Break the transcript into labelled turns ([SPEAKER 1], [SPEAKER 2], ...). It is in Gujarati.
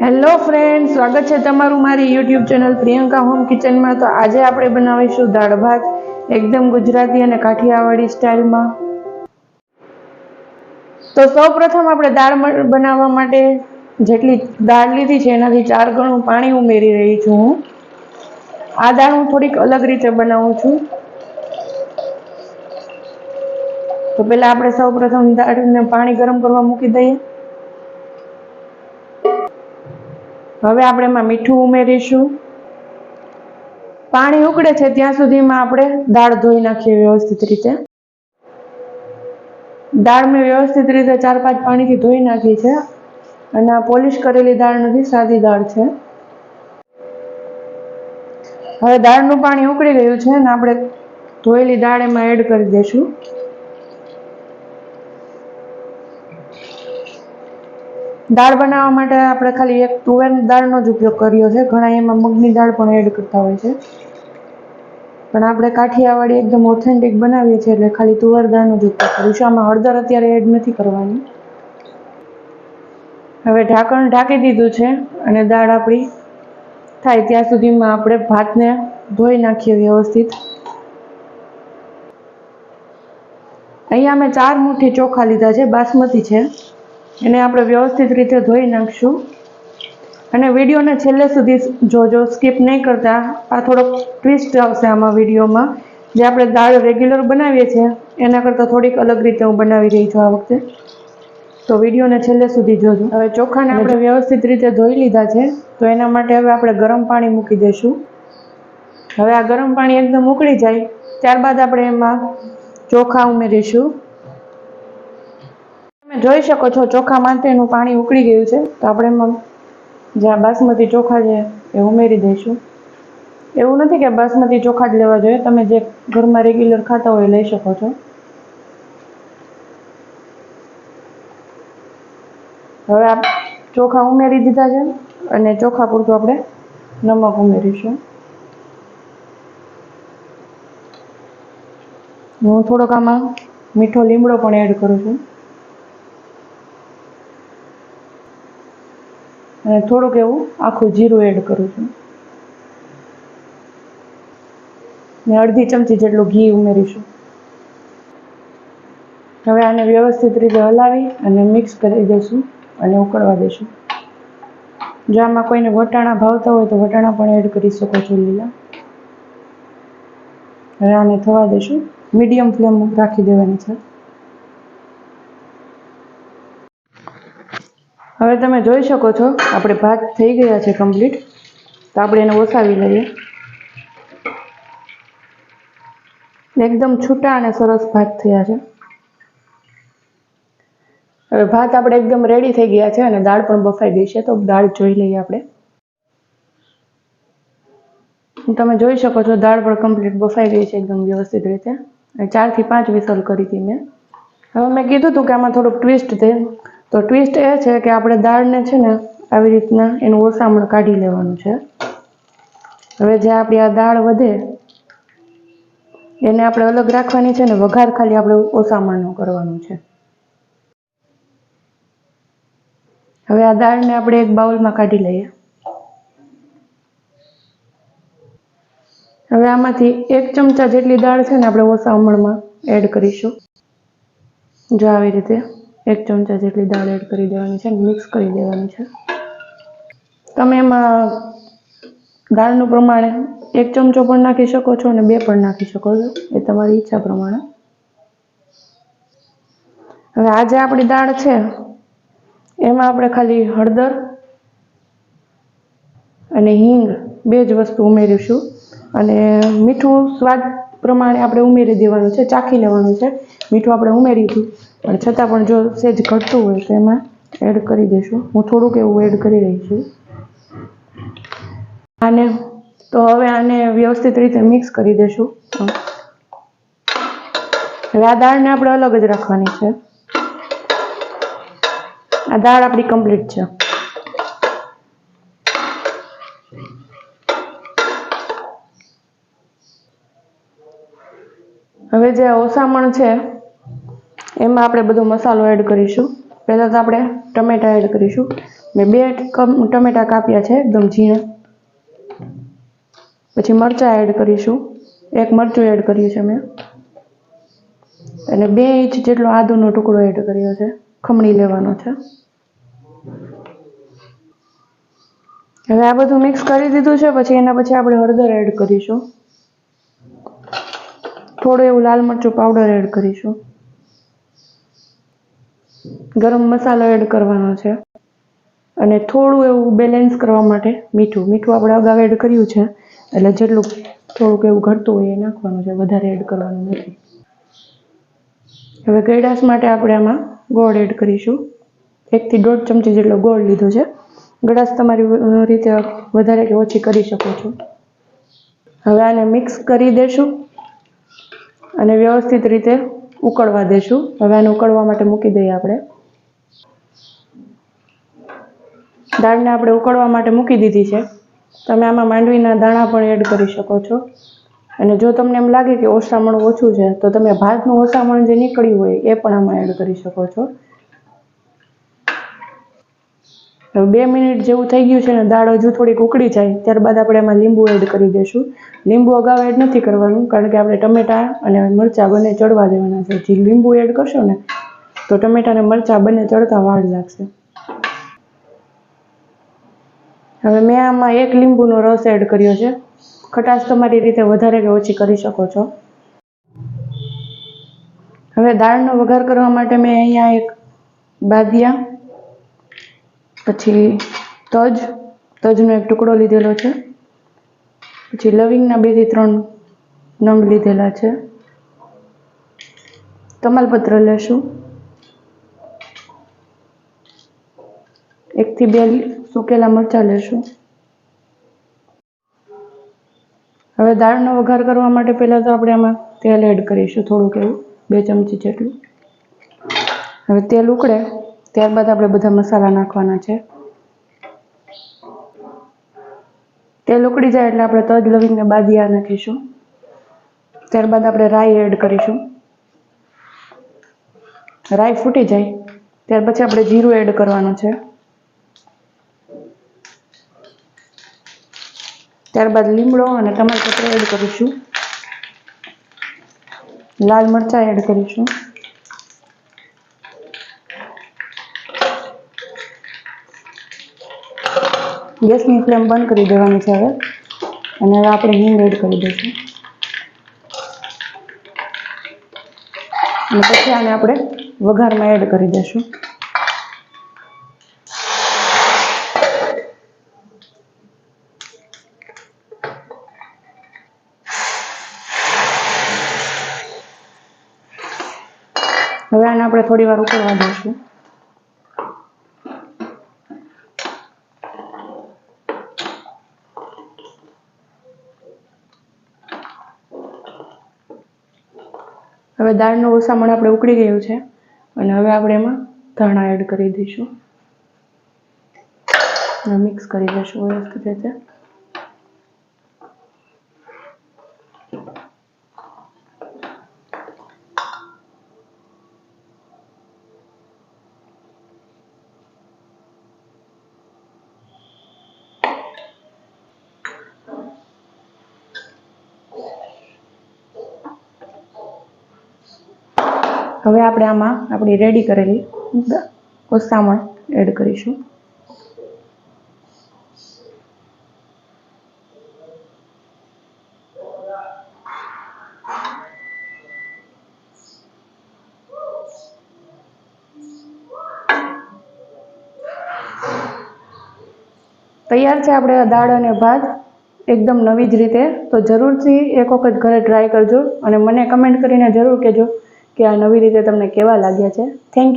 [SPEAKER 1] હેલો ફ્રેન્ડ સ્વાગત છે તમારું મારી યુટ્યુબ ચેનલ પ્રિયંકા હોમ કિચનમાં તો આજે આપણે બનાવીશું દાળ ભાત, એકદમ ગુજરાતી અને કાઠિયાવાડી સ્ટાઇલમાં તો સૌ પ્રથમ આપણે દાળ બનાવવા માટે જેટલી દાળ લીધી છે, એનાથી ચાર ગણું પાણી ઉમેરી રહી છું હું. આ દાળ હું થોડીક અલગ રીતે બનાવું છું. તો પહેલાં આપણે સૌ પ્રથમ દાળને પાણી ગરમ કરવા મૂકી દઈએ. હવે આપણે એમાં મીઠું ઉમેરીશું. પાણી ઉકળે છે ત્યાં સુધીમાં આપણે દાળ ધોઈ નાખીએ વ્યવસ્થિત રીતે. દાળ મેં વ્યવસ્થિત રીતે ચાર પાંચ પાણીથી ધોઈ નાખી છે અને આ પોલિશ કરેલી દાળ નથી સાદી દાળ છે. હવે દાળનું પાણી ઉકળી ગયું છે અને આપણે ધોયેલી દાળ એમાં એડ કરી દઈશું. દાળ બનાવવા માટે આપણે ખાલી એક તુવેર દાળનો જ ઉપયોગ કર્યો છે. ઘણા એમાં મગની દાળ પણ એડ કરતા હોય છે. પણ આપણે કાઠિયાવાડી એકદમ ઓથેન્ટિક બનાવીએ છીએ એટલે ખાલી તુવેર દાળનો જ ઉપયોગ કરીશું આમાં હળદર અત્યારે એડ નથી કરવાની. હવે ઢાંકણ ઢાંકી દીધું છે અને દાળ આપણી થાય ત્યાં સુધીમાં આપણે ભાતને ધોઈ નાખીએ વ્યવસ્થિત. અહીંયા મેં ચાર મુઠ્ઠી ચોખા લીધા છે. બાસમતી છે. એને આપણે વ્યવસ્થિત રીતે ધોઈ નાખશું. અને વિડીયોને છેલ્લે સુધી જોજો સ્કીપ નહીં કરતા. આ થોડોક ટ્વિસ્ટ આવશે આમાં વિડીયોમાં. જે આપણે દાળ રેગ્યુલર બનાવીએ છીએ એના કરતાં થોડીક અલગ રીતે હું બનાવી રહી છું આ વખતે. તો વિડીયોને છેલ્લે સુધી જોજો. હવે ચોખાને આપણે વ્યવસ્થિત રીતે ધોઈ લીધા છે તો એના માટે હવે આપણે ગરમ પાણી મૂકી દઈશું હવે આ ગરમ પાણી એકદમ ઉકળી જાય ત્યારબાદ આપણે એમાં ચોખા ઉમેરીશું. જોઈ શકો છો, ચોખા માટેનું પાણી ઉકળી ગયું છે. તો આપણે એમાં જે આ બાસમતી ચોખા છે એ ઉમેરી દઈશું. એવું નથી કે બાસમતી ચોખા જ લેવા જોઈએ, તમે જે ઘરમાં રેગ્યુલર ખાતા હોય લઈ શકો છો. હવે આ ચોખા ઉમેરી દીધા છે અને ચોખા પૂરતું આપણે નમક ઉમેરીશું. હું થોડોક આમાં મીઠો લીમડો પણ એડ કરું છું. અને થોડુંક એવું આખું જીરું એડ કરું છું. ને અડધી ચમચી જેટલું ઘી ઉમેરીશું. હવે આને વ્યવસ્થિત રીતે હલાવી અને મિક્સ કરી દઈશું અને ઉકળવા દઈશું. જો આમાં કોઈને વટાણા ભાવતા હોય તો વટાણા પણ એડ કરી શકો છો લીલા. હવે આને થવા દઈશું. મીડિયમ ફ્લેમ રાખી દેવાની છે. હવે તમે જોઈ શકો છો, આપણે ભાત થઈ ગયા છે કમ્પ્લીટ તો આપણે એને ઓસાવી લઈએ. એકદમ છૂટા અને સરસ ભાત થયા છે. હવે ભાત આપણે એકદમ રેડી થઈ ગયા છે અને દાળ પણ બફાઈ ગઈ છે, તો દાળ જોઈ લઈએ આપણે. તમે જોઈ શકો છો, દાળ પણ કમ્પ્લીટ બફાઈ ગઈ છે એકદમ વ્યવસ્થિત રીતે. ચારથી પાંચ વિસલ કરી હતી મેં. હવે મેં કીધું હતું કે આમાં થોડુંક ટ્વિસ્ટ છે. તો ટ્વિસ્ટ એ છે કે આપણે દાળને છે ને આવી રીતના એનું ઓસામણ કાઢી લેવાનું છે. હવે જે આપણી આ દાળ વધે, એને આપણે અલગ રાખવાની છે ને વઘાર ખાલી આપણે ઓસામણનું કરવાનું છે. હવે આ દાળને આપણે એક બાઉલમાં કાઢી લઈએ. હવે આમાંથી એક ચમચા જેટલી દાળ છે ને આપણે ઓસામણમાં એડ કરીશું. જો આવી રીતે. એક ચમચા જેટલી દાળ એડ કરી દેવાની છે મિક્સ કરી દેવાની છે. તમે એમાં દાળનું પ્રમાણે એક ચમચો પણ નાખી શકો છો અને બે પણ નાખી શકો છો. એ તમારી ઈચ્છા પ્રમાણે. હવે આ જે આપણી દાળ છે, એમાં આપણે ખાલી હળદર અને હિંગ બે જ વસ્તુ ઉમેરીશું. અને મીઠું સ્વાદ પ્રમાણે આપણે ઉમેરી દેવાનું છે, ચાખી લેવાનું છે. મીઠું આપણે ઉમેર્યું હતું. પણ છતાં પણ જો સેજ ઘટતું હોય તો એમાં એડ કરી દઈશું હું થોડુંક એવું એડ કરી રહી છું. આને, તો હવે આને વ્યવસ્થિત રીતે મિક્સ કરી દઈશું હવે આ દાળને આપણે અલગ જ રાખવાની છે. આ દાળ આપણી કમ્પ્લીટ છે. હવે જે ઓસામણ છે એમાં આપણે બધો મસાલો એડ કરીશું. પહેલાં તો આપણે ટમેટા એડ કરીશું. મેં બે ટમેટા કાપ્યા છે, એકદમ ઝીણા. પછી મરચાં એડ કરીશું. એક મરચું એડ કર્યું છે મેં. અને બે ઇંચ જેટલો આદુનો ટુકડો એડ કર્યો છે. ખમણી લેવાનો છે. હવે આ બધું મિક્સ કરી દીધું છે, પછી એના પછી આપણે હળદર એડ કરીશું. થોડું એવું લાલ મરચું પાવડર એડ કરીશું. ગરમ મસાલો એડ કરવાનો છે. અને થોડું એવું બેલેન્સ કરવા માટે મીઠું. મીઠું આપણે અગાઉ એડ કર્યું છે. એટલે જેટલું થોડુંક એવું ઘટતું હોય એ નાખવાનું છે. વધારે એડ કરવાનું નથી. હવે ગળાશ માટે આપણે આમાં ગોળ એડ કરીશું. એકથી દોઢ ચમચી જેટલો ગોળ લીધો છે. ગળાશ તમારી રીતે વધારે કે ઓછી કરી શકો છો. હવે આને મિક્સ કરી દેશું. અને વ્યવસ્થિત રીતે ઉકળવા દેશું. હવે આને ઉકળવા માટે મૂકી દઈએ આપણે. દાળને આપણે ઉકળવા માટે મૂકી દીધી છે. તમે આમાં માંડવીના દાણા પણ એડ કરી શકો છો. અને જો તમને એમ લાગે કે ઓસામણ ઓછું છે, તો તમે ભાતનું ઓસામણ જે નીકળ્યું હોય એ પણ આમાં એડ કરી શકો છો હવે બે મિનિટ જેવું થઈ ગયું છે ને દાળ હજુ થોડીક ઉકળી જાય, ત્યારબાદ આપણે એમાં લીંબુ એડ કરી દઈશું. લીંબુ અગાઉ એડ નથી કરવાનું, કારણ કે આપણે ટમેટા અને મરચાં બંને ચડવા દેવાના છે. જે લીંબુ એડ કરશો ને, તો ટમેટા અને મરચાં બંને ચડતા વાર લાગશે. હવે મેં આમાં એક લીંબુનો રસ એડ કર્યો છે. ખટાશ તમારી રીતે વધારે કે ઓછી કરી શકો છો. હવે દાળનો વઘાર કરવા માટે મેં અહીંયા એક બાદિયા પછી તજ, તજનો એક ટુકડો લીધેલો છે. પછી લવિંગના બેથી ત્રણ નંગ લીધેલા છે. તમાલપત્ર લેશું. એકથી બે સૂકેલા મરચાં લેશું. હવે દાળનો વઘાર કરવા માટે પહેલાં તો આપણે આમાં તેલ એડ કરીશું, થોડુંક એવું, બે ચમચી જેટલું. હવે તેલ ઉકળે. ત્યારબાદ આપણે બધા મસાલા નાખવાના છે. તેલ ઉકળી જાય એટલે આપણે તજ લવિંગને બાદિયા નાખીશું. ત્યારબાદ આપણે રાઈ એડ કરીશું. રાઈ ફૂટી જાય. ત્યાર પછી આપણે જીરું એડ કરવાનું છે. ત્યારબાદ લીમડો અને ટમાટર એડ કરીશું. લાલ મરચાં એડ કરીશું. ગેસની ફ્લેમ બંધ કરી દેવાની છે હવે. અને હવે આપણે હિંગ એડ કરી દઈશું. અને પછી આને આપણે વઘારમાં એડ કરી દઈશું. હવે આને આપણે થોડી વાર ઉકળવા દઈશું. હવે દાળનું ઓસામણ આપણે ઉકળી ગયું છે અને હવે આપણે એમાં ધાણા એડ કરી દઈશું. મિક્સ કરી દઈશું. વ્યવસ્થિત રીતે હવે આપણે આમાં આપણી રેડી કરેલી કોસામણ એડ કરીશું. તૈયાર છે આપણે દાળ અને ભાત. એકદમ નવી જ રીતે. તો જરૂરથી એક વખત ઘરે ટ્રાય કરજો અને મને કમેન્ટ કરીને જરૂર કહેજો કે આ નવી રીતે તમને કેવા લાગ્યા છે? Thank you